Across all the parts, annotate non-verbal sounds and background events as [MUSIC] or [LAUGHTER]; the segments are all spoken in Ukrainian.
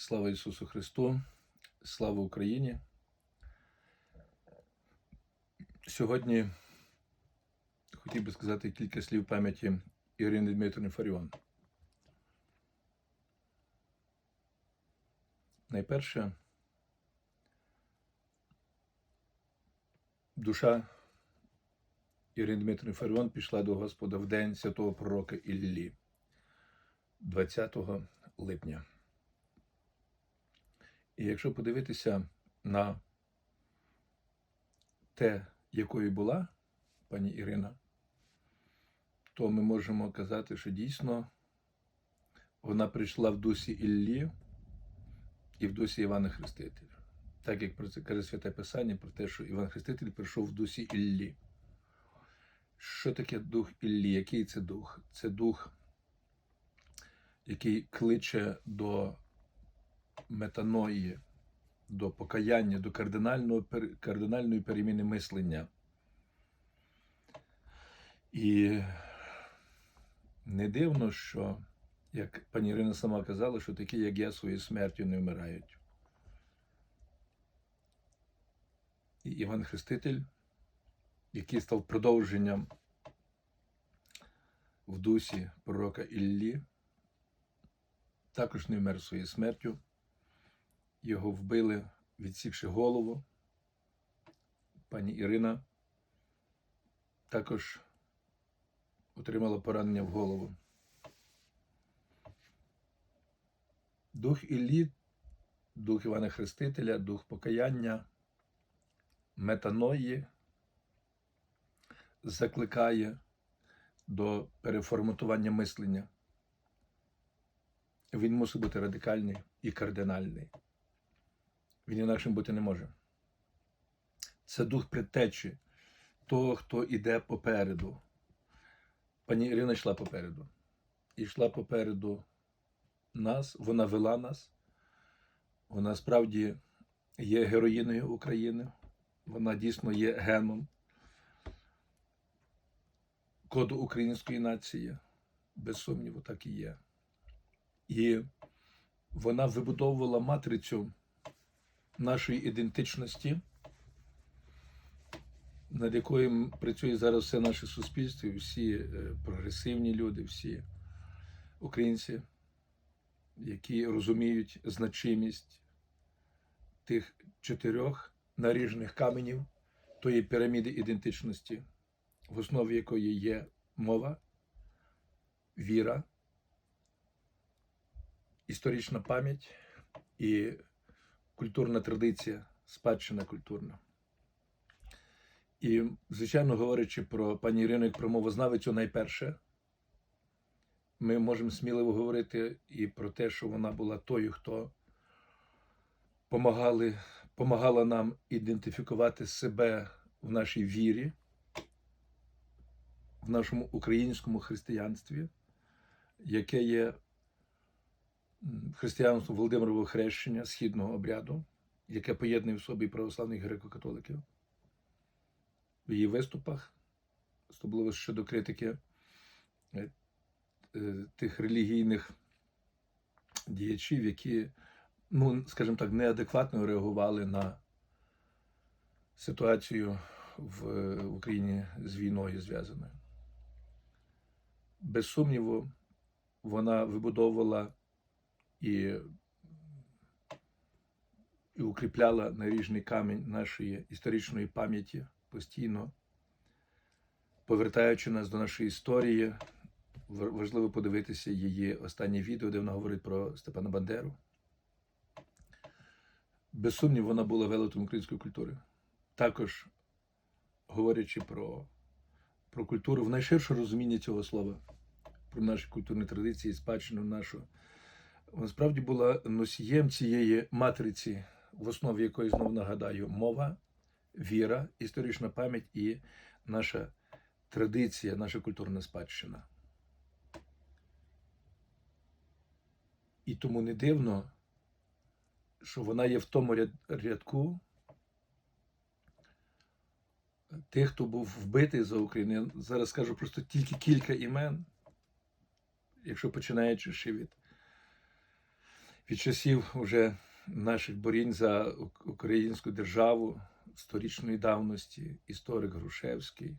Слава Ісусу Христу, слава Україні. Сьогодні хотів би сказати кілька слів пам'яті Ірини Дмитрівни Фаріон. Найперше, душа Ірини Дмитрівни Фаріон пішла до Господа в день святого пророка Іллі 20 липня. І якщо подивитися на те, якою була пані Ірина, то ми можемо казати, що дійсно вона прийшла в дусі Іллі і в дусі Івана Хрестителя. Так як про це каже Святе Писання, про те, що Іван Хреститель прийшов в дусі Іллі. Що таке дух Іллі? Який це дух? Це дух, який кличе до метаної, до покаяння, до кардинальної переміни мислення. І не дивно, що, як пані Ірина сама казала, що такі, як я, своєю смертю не вмирають. І Іван Хреститель, який став продовженням в дусі пророка Іллі, також не вмер своєю смертю. Його вбили, відсікши голову. Пані Ірина також отримала поранення в голову. Дух Іллі, дух Івана Хрестителя, дух покаяння, метаної закликає до переформатування мислення. Він мусить бути радикальний і кардинальний. Він інакшим бути не може. Це дух предтечі того, хто йде попереду. Пані Ірина йшла попереду. І йшла попереду нас, вона вела нас. Вона справді є героїною України. Вона дійсно є геном коду української нації. Без сумніву, так і є. І вона вибудовувала матрицю нашої ідентичності, над якою працює зараз все наше суспільство, всі е, прогресивні люди, всі українці, які розуміють значимість тих чотирьох наріжних каменів тої піраміди ідентичності, в основі якої є мова, віра, історична пам'ять і культурна традиція, спадщина культурна. І, звичайно, говорячи про пані Ірину як про мовознавицю найперше, ми можемо сміливо говорити і про те, що вона була тою, хто помагали, помагала нам ідентифікувати себе в нашій вірі, в нашому українському християнстві, яке є християнство Володимирового хрещення східного обряду, яке поєднує в собі православних греко-католиків. В її виступах, особливо щодо критики е, е, тих релігійних діячів, які, ну, скажімо так, неадекватно реагували на ситуацію в Україні з війною зв'язаною. Без сумніву, вона вибудовувала і, і укріпляла наріжний камінь нашої історичної пам'яті постійно, повертаючи нас до нашої історії. Важливо подивитися її останнє відео, де вона говорить про Степана Бандеру. Без сумніву, вона була велетом української культури. Також говорячи про, про культуру в найширше розуміння цього слова, про наші культурні традиції, спадщину нашу. Вона справді була носієм цієї матриці, в основі якої знову нагадаю, мова, віра, історична пам'ять і наша традиція, наша культурна спадщина. І тому не дивно, що вона є в тому ряд- рядку тих, хто був вбитий за Україну. Я зараз скажу просто тільки кілька імен, якщо починаючи ще від від часів уже наших борінь за українську державу сторічної давності, історик Грушевський,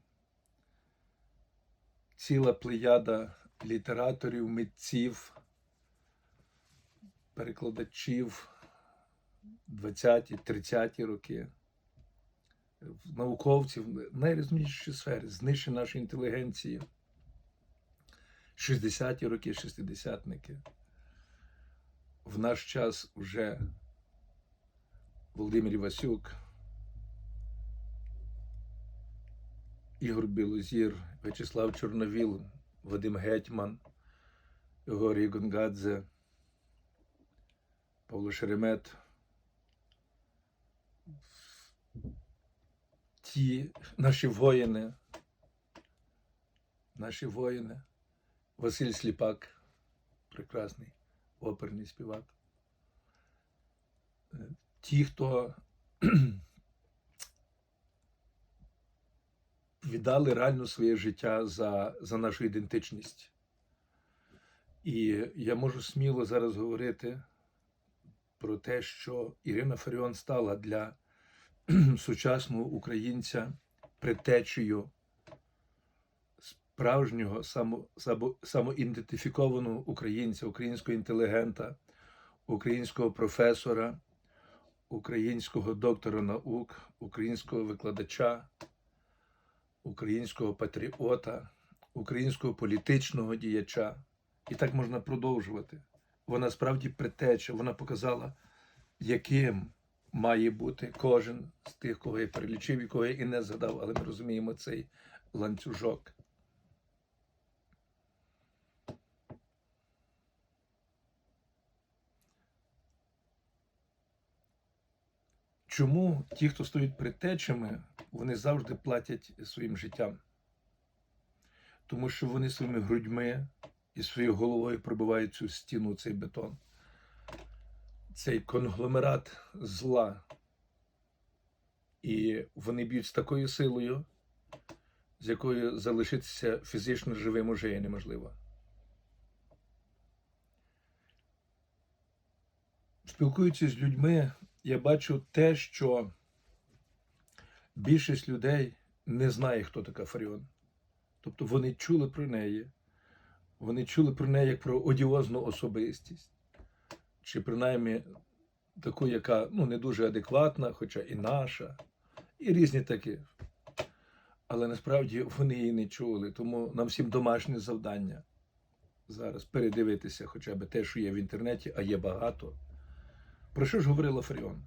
ціла плеяда літераторів, митців, перекладачів 20-30-ті роки, науковців, найрізніші сфери, знищення нашої інтелігенції, 60-ті роки, шестидесятники. В наш час вже Володимир Івасюк, Ігор Білозір, В'ячеслав Чорновіл, Вадим Гетьман, Георгій Гонгадзе, Павло Шеремет. Ті наші воїни, наші воїни, Василь Сліпак, прекрасний оперний співак. Е, Ті, хто [CLEARS THROAT] віддали реально своє життя за, за нашу ідентичність. І я можу сміло зараз говорити про те, що Ірина Фаріон стала для [CLEARS THROAT] сучасного українця предтечею справжнього само, само, самоідентифікованого українця, українського інтелігента, українського професора, українського доктора наук, українського викладача, українського патріота, українського політичного діяча. І так можна продовжувати. Вона справді предтеча, вона показала, яким має бути кожен з тих, кого я перелічив і кого я і не згадав, але ми розуміємо цей ланцюжок. Чому ті, хто стоять предтечами, вони завжди платять своїм життям? Тому що вони своїми грудьми і своєю головою пробивають цю стіну, цей бетон, цей конгломерат зла. І вони б'ють з такою силою, з якою залишитися фізично живим уже є неможливо. Спілкуючись з людьми, я бачу те, що більшість людей не знає, хто така Фаріон. Тобто вони чули про неї, вони чули про неї як про одіозну особистість, чи принаймні таку, яка ну, не дуже адекватна, хоча і наша, і різні такі. Але насправді вони її не чули. Тому нам всім домашнє завдання зараз передивитися хоча б те, що є в інтернеті, а є багато. Про що ж говорила Фаріон?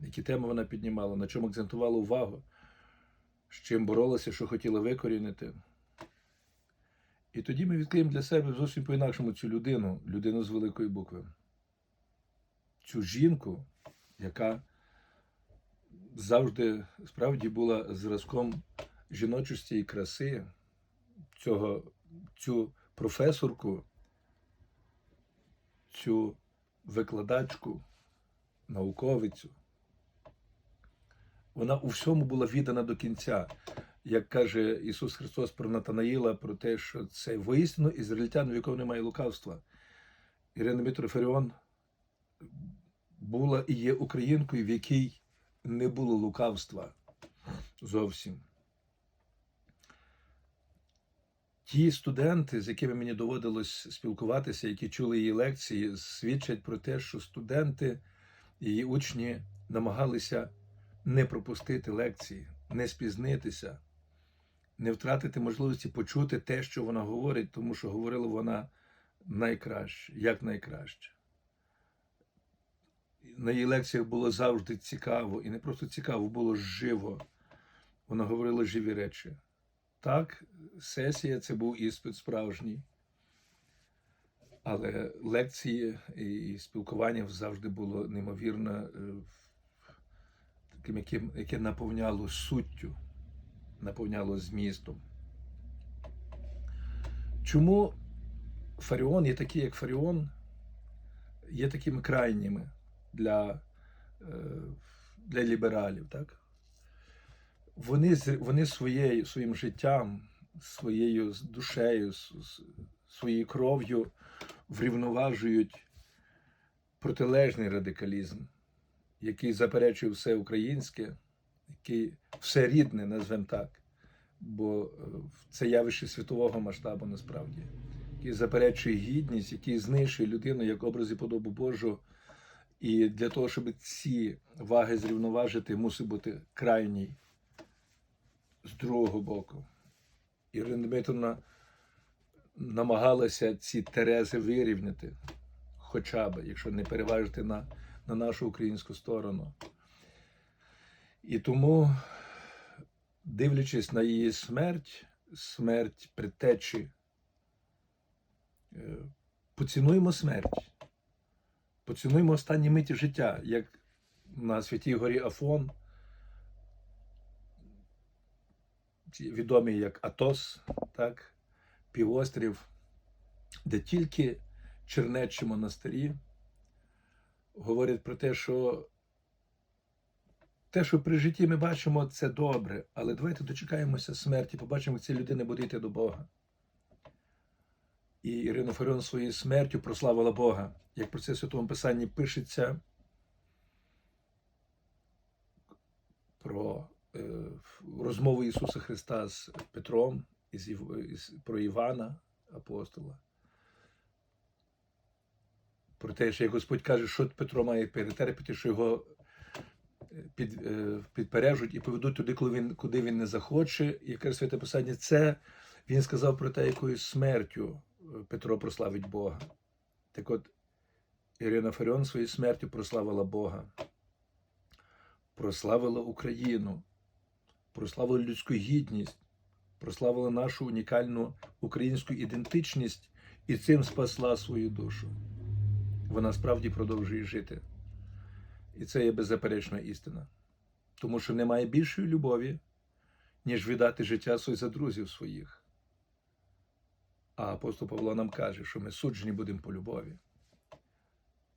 Які теми вона піднімала, на чому акцентувала увагу, з чим боролася, що хотіла викорінити. І тоді ми відкриємо для себе зовсім по-інакшому цю людину, людину з великої букви. Цю жінку, яка завжди справді була зразком жіночості і краси, цього, цю професорку, цю викладачку, науковицю. Вона у всьому була віддана до кінця. Як каже Ісус Христос про Натанаїла, про те, що це воістину ізраїльтян, в якого немає лукавства. Ірина Мітроферіон була і є українкою, в якій не було лукавства зовсім. Ті студенти, з якими мені доводилось спілкуватися, які чули її лекції, свідчать про те, що студенти, її учні намагалися не пропустити лекції, не спізнитися, не втратити можливості почути те, що вона говорить, тому що говорила вона найкраще, як найкраще. На її лекціях було завжди цікаво, і не просто цікаво, було живо. Вона говорила живі речі. Так, сесія це був іспит справжній. Але лекції і спілкування завжди було неймовірно е, таким, яким, яке наповняло суттю, наповняло змістом. Чому Фаріон є такий, як Фаріон, є такими крайніми для, е, для лібералів, так? Вони, вони своєю, своїм життям, своєю душею, своєю кров'ю врівноважують протилежний радикалізм, який заперечує все українське, який все рідне, назвемо так, бо е, це явище світового масштабу насправді, який заперечує гідність, який знищує людину як образ і подобу Божу. І для того, щоб ці ваги зрівноважити, мусить бути крайній з другого боку. Ірина Дмитрівна намагалася ці терези вирівняти, хоча б, якщо не переважити на, на нашу українську сторону. І тому, дивлячись на її смерть, смерть предтечі, е, поцінуємо смерть, поцінуємо останні миті життя, як на Святій Горі Афон, ці відомі як Атос, так, півострів, де тільки чернечі монастирі говорять про те, що те, що при житті ми бачимо, це добре, але давайте дочекаємося смерті, побачимо, як ці людини буде йти до Бога. І Ірина Фаріон своєю смертю прославила Бога. Як про це в Святому Писанні пишеться про розмову Ісуса Христа з Петром, із, із, про Івана, апостола. Про те, що як Господь каже, що Петро має перетерпіти, що його е, під, е, підпережуть і поведуть туди, коли він, куди він не захоче. І яке святе писання, це він сказав про те, якою смертю е, Петро прославить Бога. Так от, Ірина Фаріон своєю смертю прославила Бога, прославила Україну, прославила людську гідність, прославила нашу унікальну українську ідентичність і цим спасла свою душу. Вона справді продовжує жити. І це є беззаперечна істина. Тому що немає більшої любові, ніж віддати життя своє за друзів своїх. А апостол Павло нам каже, що ми суджені будемо по любові.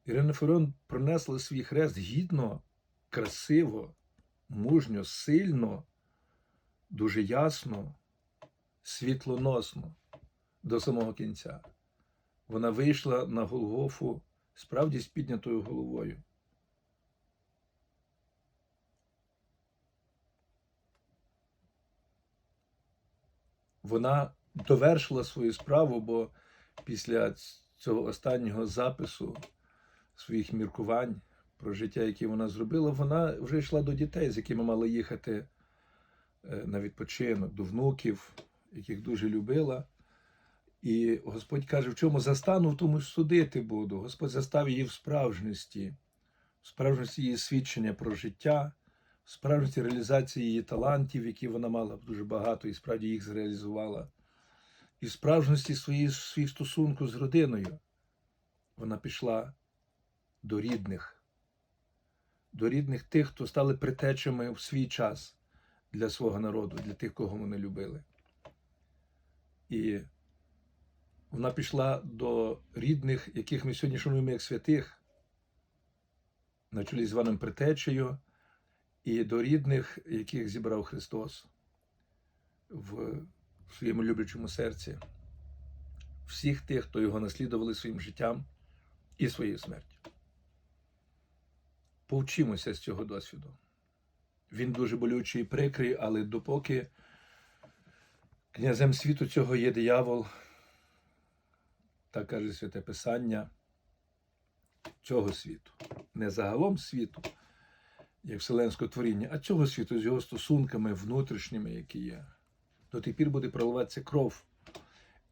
Ірина Ферон пронесла свій хрест гідно, красиво, мужньо, сильно, дуже ясно, світлоносно до самого кінця. Вона вийшла на Голгофу справді з піднятою головою. Вона довершила свою справу, бо після цього останнього запису своїх міркувань про життя, яке вона зробила, вона вже йшла до дітей, з якими мала їхати на відпочинок, до внуків, яких дуже любила. І Господь каже, в чому застану, в тому й судити буду. Господь застав її в справжності, в справжності її свідчення про життя, в справжності реалізації її талантів, які вона мала дуже багато, і справді їх зреалізувала, і в справжності своїх своїх стосунку з родиною. Вона пішла до рідних, до рідних тих, хто стали притечами в свій час для свого народу, для тих, кого вони любили. І вона пішла до рідних, яких ми сьогодні шануємо як святих, на чолі з Іваном Притечею, і до рідних, яких зібрав Христос в своєму люблячому серці, всіх тих, хто його наслідували своїм життям і своєю смертю. Повчимося з цього досвіду. Він дуже болючий і прикрий, але допоки князем світу цього є диявол, так каже Святе Писання цього світу. Не загалом світу, як вселенського творіння, а цього світу з його стосунками внутрішніми, які є. До тих пір буде проливатися кров.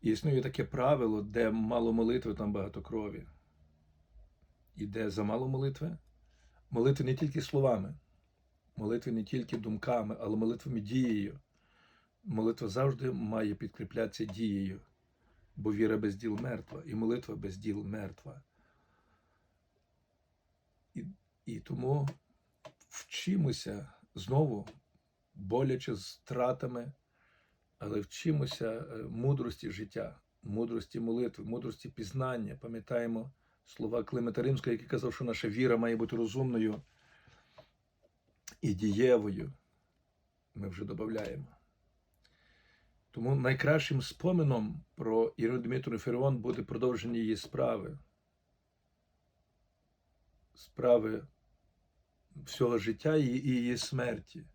І існує таке правило, де мало молитви, там багато крові. І де замало молитви? Молитви не тільки словами, молитви не тільки думками, але молитвами дією. Молитва завжди має підкріплятися дією бо віра без діл мертва, і молитва без діл мертва. І, і тому вчимося знову, боляче з втратами, але вчимося е, мудрості життя, мудрості молитви, мудрості пізнання. Пам'ятаємо слова Климета Римського, який казав, що наша віра має бути розумною і дієвою. Ми вже додаємо. Тому найкращим спомином про Ірину Дмитру Феріон буде продовження її справи. справи всього життя і її смерті,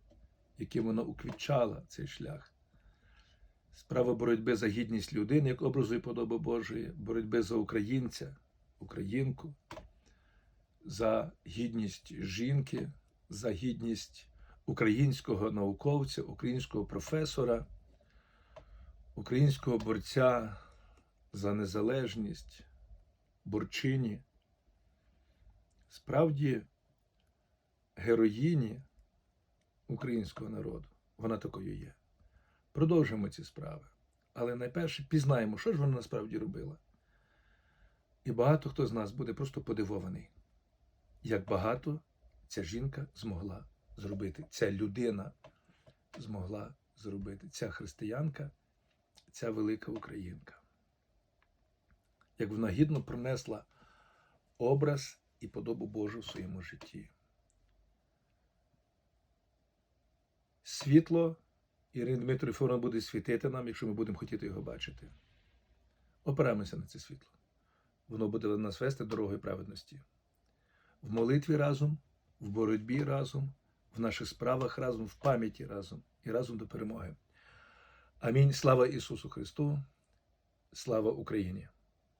яким вона уквітчала цей шлях. Справа боротьби за гідність людини, як образу і подоби Божої, боротьби за українця, українку, за гідність жінки, за гідність українського науковця, українського професора, українського борця за незалежність, борчині. Справді, героїні українського народу. Вона такою є. Продовжуємо ці справи. Але найперше пізнаємо, що ж вона насправді робила. І багато хто з нас буде просто подивований, як багато ця жінка змогла зробити, ця людина змогла зробити, ця християнка, ця велика українка. Як вона гідно пронесла образ і подобу Божу в своєму житті. Світло Ірина Дмитрівна буде світити нам, якщо ми будемо хотіти його бачити. Опираємося на це світло. Воно буде нас вести дорогою праведності. В молитві разом, в боротьбі разом, в наших справах разом, в пам'яті разом і разом до перемоги. Амінь. Слава Ісусу Христу! Слава Україні!